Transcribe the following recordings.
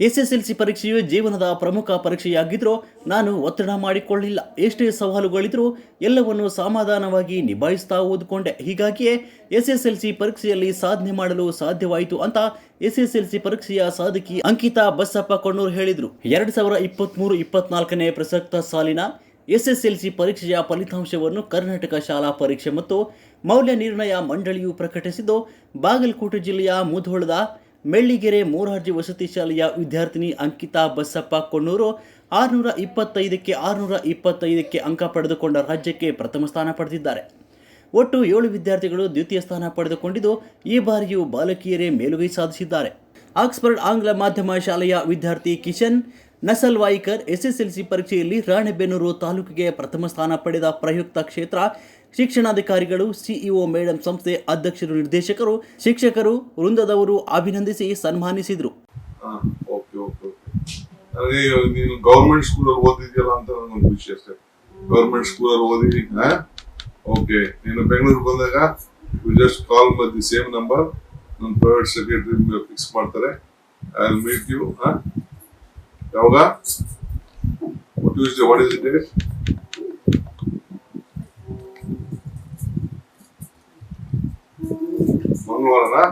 SSLC ಪರೀಕ್ಷೆಯು ಜೀವನದ ಪ್ರಮುಖ ಪರೀಕ್ಷೆಯಾಗಿದ್ದರೂ ನಾನು ಒತ್ತಡ ಮಾಡಿಕೊಳ್ಳಿಲ್ಲ. ಎಷ್ಟೇ ಸವಾಲುಗಳಿದ್ರೂ ಎಲ್ಲವನ್ನು ಸಮಾಧಾನವಾಗಿ ನಿಭಾಯಿಸ್ತಾ ಓದಿಕೊಂಡೆ. ಹೀಗಾಗಿಯೇ ಎಸ್ಎಸ್ಎಲ್ಸಿ ಪರೀಕ್ಷೆಯಲ್ಲಿ ಸಾಧನೆ ಮಾಡಲು ಸಾಧ್ಯವಾಯಿತು ಅಂತ ಎಸ್ಎಸ್ಎಲ್ಸಿ ಪರೀಕ್ಷೆಯ ಸಾಧಕಿ ಅಂಕಿತಾ ಬಸಪ್ಪ ಕೊಣ್ಣೂರು ಹೇಳಿದರು. ಎರಡು ಸಾವಿರ ಇಪ್ಪತ್ತ್ಮೂರು ಇಪ್ಪತ್ನಾಲ್ಕನೇ ಪ್ರಸಕ್ತ ಸಾಲಿನ ಎಸ್ಎಸ್ಎಲ್ಸಿ ಪರೀಕ್ಷೆಯ ಫಲಿತಾಂಶವನ್ನು ಕರ್ನಾಟಕ ಶಾಲಾ ಪರೀಕ್ಷೆ ಮತ್ತು ಮೌಲ್ಯ ನಿರ್ಣಯ ಮಂಡಳಿಯು ಪ್ರಕಟಿಸಿದ್ದು, ಬಾಗಲಕೋಟೆ ಜಿಲ್ಲೆಯ ಮುಧೋಳದ ಮೆಳ್ಳಿಗೆರೆ ಮೋರಾರ್ಜಿ ವಸತಿ ಶಾಲೆಯ ವಿದ್ಯಾರ್ಥಿನಿ ಅಂಕಿತಾ ಬಸಪ್ಪ ಕೊಣ್ಣೂರು ಆರುನೂರ ಇಪ್ಪತ್ತೈದಕ್ಕೆ ಆರುನೂರ ಇಪ್ಪತ್ತೈದಕ್ಕೆ ಅಂಕ ಪಡೆದುಕೊಂಡ ರಾಜ್ಯಕ್ಕೆ ಪ್ರಥಮ ಸ್ಥಾನ ಪಡೆದಿದ್ದಾರೆ. ಒಟ್ಟು ಏಳು ವಿದ್ಯಾರ್ಥಿಗಳು ದ್ವಿತೀಯ ಸ್ಥಾನ ಪಡೆದುಕೊಂಡಿದ್ದು, ಈ ಬಾರಿಯೂ ಬಾಲಕಿಯರೇ ಮೇಲುಗೈ ಸಾಧಿಸಿದ್ದಾರೆ. ಆಕ್ಸ್ಫರ್ಡ್ ಆಂಗ್ಲ ಮಾಧ್ಯಮ ಶಾಲೆಯ ವಿದ್ಯಾರ್ಥಿ ಕಿಶನ್ ನಸಲ್ವಾಯಿಕರ್ ಎಸ್ಎಸ್ಎಲ್ಸಿ ಪರೀಕ್ಷೆಯಲ್ಲಿ ರಾಣೆಬೆನ್ನೂರು ತಾಲೂಕಿಗೆ ಪ್ರಥಮ ಸ್ಥಾನ ಪಡೆದ ಪ್ರಯುಕ್ತ ಕ್ಷೇತ್ರ ಶಿಕ್ಷಣಾಧಿಕಾರಿಗಳು, ಸಿಇಒ, ಮೇಡಂ, ಸಂಸ್ಥೆ ಅಧ್ಯಕ್ಷರು, ನಿರ್ದೇಶಕರು, ಶಿಕ್ಷಕರು, ವೃಂದದವರು ಅಭಿನಂದಿಸಿ ಸನ್ಮಾನಿಸಿದರು. ನೀನು ಗೌರ್ಮೆಂಟ್ ಸ್ಕೂಲಲ್ಲಿ ಓದಿದ್ಯಲ್ಲ ಅಂತ ನನಗೆ ಖುಷಿ ಅಷ್ಟೇ. ಗೌರ್ಮೆಂಟ್ ಸ್ಕೂಲಲ್ಲಿ ಓದಿದಿ ಓಕೆ, ನೀನು ಬೆಂಗಳೂರು ಬಂದಾಗ just call the same number ನನ್ನ ಪ್ರೈವೇಟ್ ಸೆಕ್ರೆಟರಿ ಫಿಕ್ಸ್ ಮಾಡ್ತಾರೆ. ಐ ವಿಲ್ ಮೀಟ್ ಯು ಯಾವಾಗ? Tuesday what is it date ಮಂಗಳವಾರನಾ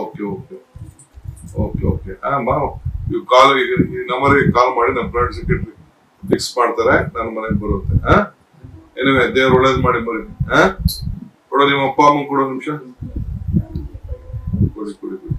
okay okay okay okay ನೀವು ಕಾಲ್ ಈಗ ಈ ನಂಬರ್ಗೆ ಕಾಲ್ ಮಾಡಿ ನಮ್ಮ ಪ್ರೈವೇಟ್ ಸೆಕ್ರೆಟರಿ ಫಿಕ್ಸ್ ಮಾಡ್ತಾರೆ, ನನ್ನ ಮನೆಗೆ ಬರುತ್ತೆ. ಹಾ ಏನಿವೆ ದೇವ್ರು ಒಳ್ಳೇದು ಮಾಡಿ ಬರೀ ಹಾ ಕೊಡೋ, ನಿಮ್ಮ ಅಪ್ಪ, ಅಮ್ಮ ಕೊಡೋ ನಿಮಿಷ. ಕೊಡಿ ಕೊಡಿ ಕೊಡಿ.